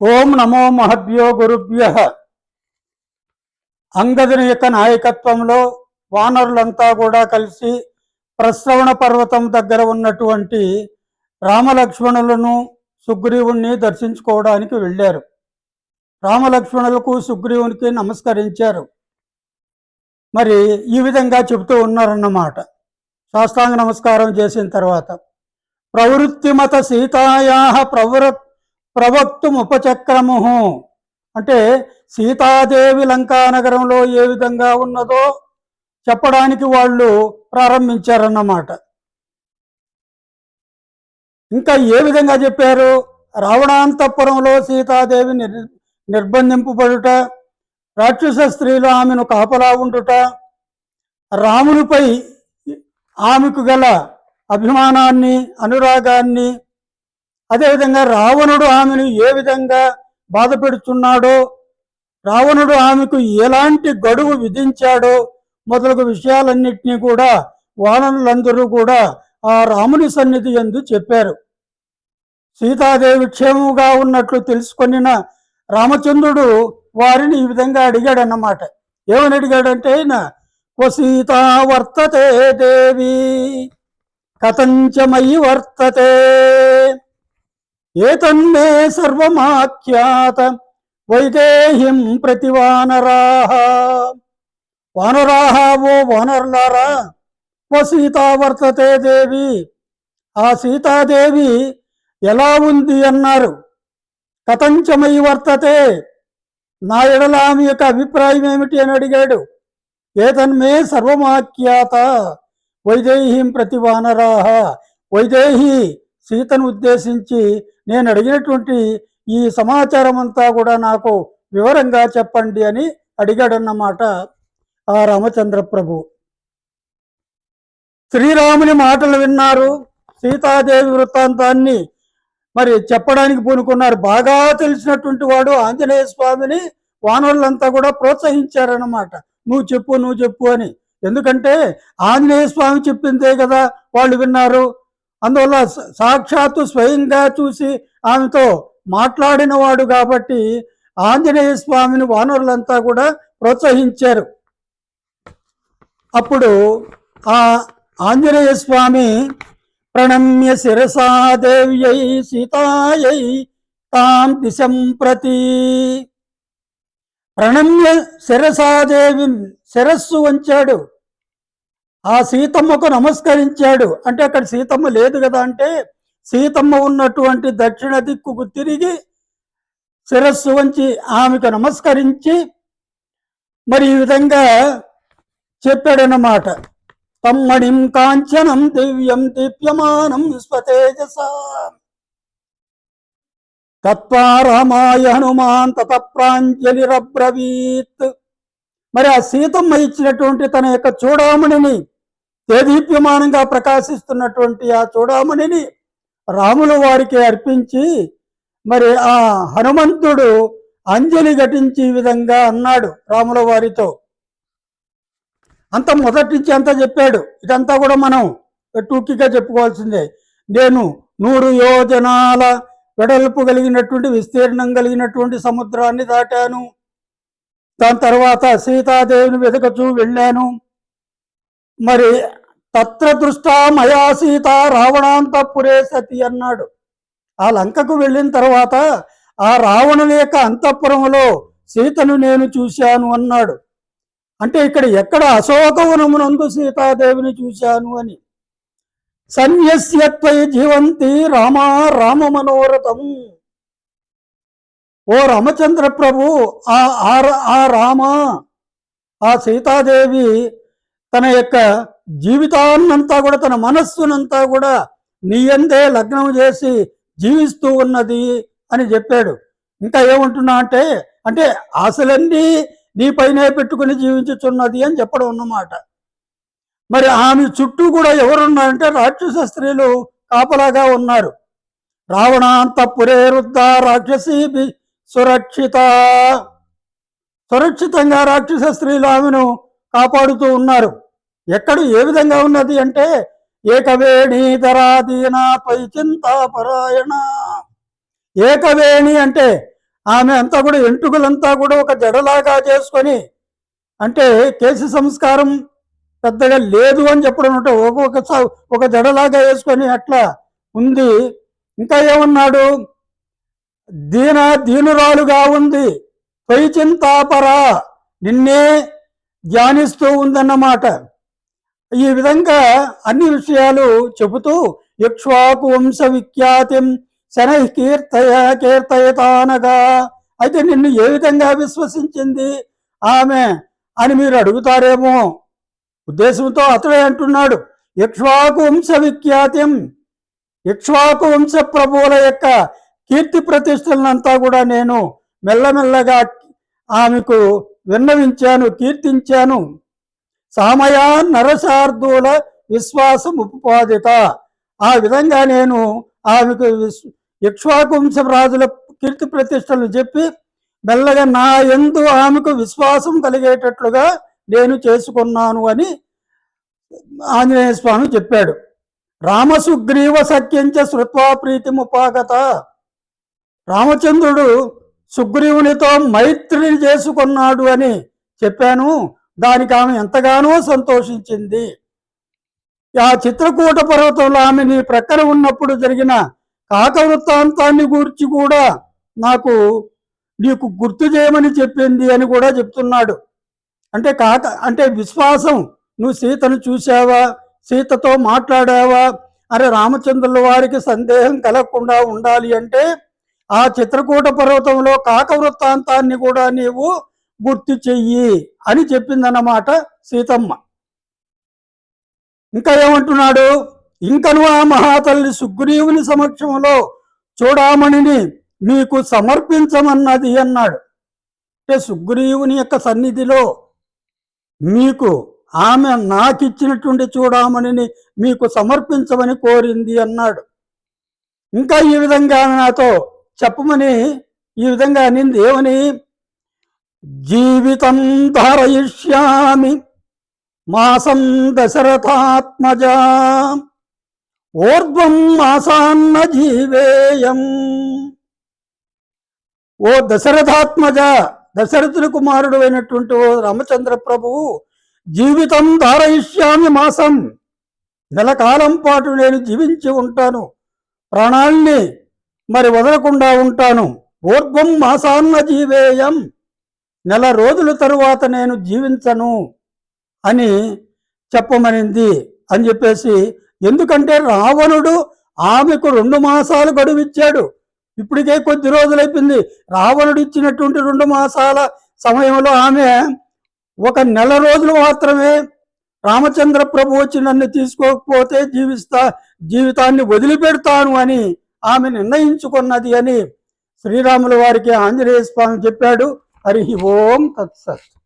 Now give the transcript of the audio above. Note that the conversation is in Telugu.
ఓం నమో మహద్భ్యో గురుభ్య. అంగదుని యొక్క నాయకత్వంలో వానరులంతా కూడా కలిసి ప్రశ్రవణ పర్వతం దగ్గర ఉన్నటువంటి రామలక్ష్మణులను సుగ్రీవుణ్ణి దర్శించుకోవడానికి వెళ్ళారు. రామలక్ష్మణులకు సుగ్రీవునికి నమస్కరించారు. మరి ఈ విధంగా చెబుతూ ఉన్నారన్నమాట. శాస్త్రాంగ నమస్కారం చేసిన తర్వాత ప్రవృత్తిమత సీతాయా ప్రవృత్ ప్రవక్తుముపచక్రము అంటే సీతాదేవి లంకా నగరంలో ఏ విధంగా ఉన్నదో చెప్పడానికి వాళ్ళు ప్రారంభించారన్నమాట. ఇంకా ఏ విధంగా చెప్పారు? రావణాంతపురంలో సీతాదేవి నిర్ నిర్బంధింపబడుట రాక్షస స్త్రీలు ఆమెను కాపలా ఉండుట రామునిపై ఆమెకు గల అభిమానాన్ని అనురాగాన్ని అదేవిధంగా రావణుడు ఆమెను ఏ విధంగా బాధ పెడుతున్నాడో రావణుడు ఆమెకు ఎలాంటి గడువు విధించాడో మొదలగు విషయాలన్నింటినీ కూడా వానరులందరూ కూడా ఆ రాముని సన్నిధి ఎందు చెప్పారు. సీతాదేవి క్షేమముగా ఉన్నట్లు తెలుసుకొనిన రామచంద్రుడు వారిని ఈ విధంగా అడిగాడన్నమాట. ఏమని అడిగాడంటే ఆయన ఓ సీతా వర్తతే దేవి కథంచమయి వర్తతే ఏతన్మే సర్వమాఖ్యాత వైదేహిం ప్రతి వానరాహ వానరాహ ఓ వానరులారా ఓ సీత వర్తతే దేవి. ఆ సీతాదేవి ఎలా ఉంది అన్నారు. కథంచమై వర్తతే. నా ఎడలామి యొక్క అభిప్రాయం ఏమిటి అని అడిగాడు. ఏతన్మే సర్వమాఖ్యాత వైదేహీం ప్రతి వానరాహ వైదేహి సీతను ఉద్దేశించి నేను అడిగినటువంటి ఈ సమాచారం అంతా కూడా నాకు వివరంగా చెప్పండి అని అడిగాడన్నమాట ఆ రామచంద్ర ప్రభు. శ్రీరాముని మాటలు విన్నారు. సీతాదేవి వృత్తాంతాన్ని మరి చెప్పడానికి పూనుకున్నారు. బాగా తెలిసినటువంటి వాడు ఆంజనేయ స్వామిని వానరులంతా కూడా ప్రోత్సహించారన్నమాట. నువ్వు చెప్పు నువ్వు చెప్పు అని. ఎందుకంటే ఆంజనేయ స్వామి చెప్పిందే కదా వాళ్ళు విన్నారు. అందువల్ల సాక్షాత్తు స్వయంగా చూసి ఆమెతో మాట్లాడినవాడు కాబట్టి ఆంజనేయ స్వామిని వానరులంతా కూడా ప్రోత్సహించారు. అప్పుడు ఆ ఆంజనేయ స్వామి ప్రణమ్య శిరసా దేవ్యై సీతాయై తాం దిశం ప్రతి. ప్రణమ్య శిరసాదేవి శిరస్సు వంచాడు. ఆ సీతమ్మకు నమస్కరించాడు. అంటే అక్కడ సీతమ్మ లేదు కదా అంటే సీతమ్మ ఉన్నటువంటి దక్షిణ దిక్కుకు తిరిగి శిరస్సు వంచి ఆమెకు నమస్కరించి మరి ఈ విధంగా చెప్పాడనమాట తమ్మణిం కాంచనం దివ్యం దీప్యమానం విశ్వతేజస తత్వారామాయ హనుమాన్ తత ప్రాంజలిరబ్రవీత్ మరి ఆ సీతమ్మ ఇచ్చినటువంటి తన యొక్క చూడామణిని తేదీప్యమానంగా ప్రకాశిస్తున్నటువంటి ఆ చూడామణిని రాముల వారికి అర్పించి మరి ఆ హనుమంతుడు అంజలి ఘటించి విధంగా అన్నాడు రాముల వారితో. అంత మొదటి నుంచి అంతా చెప్పాడు. ఇదంతా కూడా మనం టూకీగా చెప్పుకోవాల్సిందే. నేను నూరు యోజనాల వెడల్పు కలిగినటువంటి విస్తీర్ణం కలిగినటువంటి సముద్రాన్ని దాటాను. దాని తర్వాత సీతాదేవిని వెతకచూ వెళ్ళాను. మరి తత్ర దృష్టా మయా సీత రావణాంతపురే సతి అన్నాడు. ఆ లంకకు వెళ్ళిన తర్వాత ఆ రావణుని యొక్క అంతఃపురంలో సీతను నేను చూశాను అన్నాడు. అంటే ఇక్కడ ఎక్కడ అశోకవనమునందు సీతాదేవిని చూశాను అని. సన్యస్యత్వై జీవంతి రామా రామ మనోరథం. ఓ రామచంద్ర ప్రభు ఆ ఆ ర- ఆ రామ ఆ సీతాదేవి తన యొక్క జీవితాన్నంతా కూడా తన మనస్సునంతా కూడా నీయందే లగ్నం చేసి జీవిస్తూ ఉన్నది అని చెప్పాడు. ఇంకా ఏమంటున్నా అంటే అంటే ఆశలన్నీ నీపైనే పెట్టుకుని జీవించుచున్నది అని చెప్పడం ఉన్నమాట మరి ఆమె చుట్టూ కూడా ఎవరున్నారంటే రాక్షస స్త్రీలు కాపలాగా ఉన్నారు. రావణాంతపురే రుద్ద రాక్షసీ సురక్షిత. సురక్షితంగా రాక్షస స్త్రీలు ఆమెను కాపాడుతూ ఉన్నారు. ఎక్కడ ఏ విధంగా ఉన్నది అంటే ఏకవేణి ధరాధీన పై చింతాపరాయణ ఏకవేణి అంటే ఆమె అంతా కూడా ఎంటుకలంతా కూడా ఒక జడలాగా చేసుకొని అంటే కేసు సంస్కారం పెద్దగా లేదు అని చెప్పడం అంటే ఒక్కొక్క ఒక జడలాగా వేసుకొని అట్లా ఉంది. ఇంకా ఏమన్నాడు? దీన దీనురాలుగా ఉంది. పై చింతాపరా నిన్నే ధ్యానిస్తూ ఉందన్నమాట. ఈ విధంగా అన్ని విషయాలు చెబుతూ ఇక్ష్వాకు వంశ విఖ్యాతిం శనై కీర్తయ కీర్తయతానగా. అయితే నిన్ను ఏ విధంగా విశ్వసించింది? ఆమె అని మీరు అడుగుతారేమో ఉద్దేశంతో అతడే అంటున్నాడు. ఇక్ష్వాకు వంశ విఖ్యాతిం ఇక్ష్వాకు వంశ ప్రభువుల యొక్క కీర్తి ప్రతిష్టలనంతా కూడా నేను మెల్లమెల్లగా ఆమెకు విన్నవించాను కీర్తించాను. సామయా నరశార్దూల విశ్వాసం ఉపపాదిత. ఆ విధంగా నేను ఆమెకు ఇక్ష్వాకుంశ రాజుల కీర్తి ప్రతిష్టలు చెప్పి మెల్లగా నా ఎందు ఆమెకు విశ్వాసం కలిగేటట్లుగా నేను చేసుకున్నాను అని ఆంజనేయ స్వామి చెప్పాడు. రామసుగ్రీవ సఖ్యంచ శృత్వా ప్రీతిముపాగత. రామచంద్రుడు సుగ్రీవునితో మైత్రిని చేసుకున్నాడు అని చెప్పాను. దానికి ఆమె ఎంతగానో సంతోషించింది. ఆ చిత్రకూట పర్వతంలో ఆమె నీ ప్రక్కన ఉన్నప్పుడు జరిగిన కాక వృత్తాంతాన్ని గూర్చి కూడా నాకు నీకు గుర్తు చేయమని చెప్పింది అని కూడా చెప్తున్నాడు. అంటే కాక అంటే విశ్వాసం నువ్వు సీతను చూసావా సీతతో మాట్లాడావా? అరే రామచంద్రుల వారికి సందేహం కలగకుండా ఉండాలి అంటే ఆ చిత్రకూట పర్వతంలో కాక వృత్తాంతాన్ని కూడా నీవు గుర్తు చెయ్యి అని చెప్పిందన్నమాట సీతమ్మ. ఇంకా ఏమంటున్నాడు? ఇంకను ఆ మహాతల్లి సుగ్రీవుని సమక్షంలో చూడామణిని మీకు సమర్పించమన్నది అన్నాడు. అంటే సుగ్రీవుని యొక్క సన్నిధిలో మీకు ఆమె నాకిచ్చినటువంటి చూడామణిని మీకు సమర్పించమని కోరింది అన్నాడు. ఇంకా ఈ విధంగా నాతో చెప్పమని ఈ విధంగా నింది ఏమని? జీవితం ధారయిష్యామి మాసం దశరథాత్మజ ఓర్ధ్వం మాసాన్న జీవేయం. ఓ దశరథాత్మజ దశరథుని కుమారుడు అయినటువంటి ఓ రామచంద్ర ప్రభువు జీవితం ధారయిష్యామి మాసం. నెల కాలం పాటు నేను జీవించి ఉంటాను. ప్రాణాల్ని మరి వదలకుండా ఉంటాను. ఊర్ధ్వం మాసాన్న జీవేయం. నెల రోజుల తరువాత నేను జీవించను అని చెప్పమనింది అని చెప్పేసి ఎందుకంటే రావణుడు ఆమెకు రెండు మాసాలు గడువిచ్చాడు. ఇప్పటికే కొద్ది రోజులైపోయింది. రావణుడు ఇచ్చినటువంటి రెండు మాసాల సమయంలో ఆమె ఒక నెల రోజులు మాత్రమే రామచంద్ర ప్రభు వచ్చి నన్ను తీసుకోకపోతే జీవిస్తా జీవితాన్ని వదిలిపెడతాను అని ఆమె నిర్ణయించుకున్నది అని శ్రీరాముల వారికి ఆంజనేయ స్వామి చెప్పాడు. హరి ఓం తత్సత్.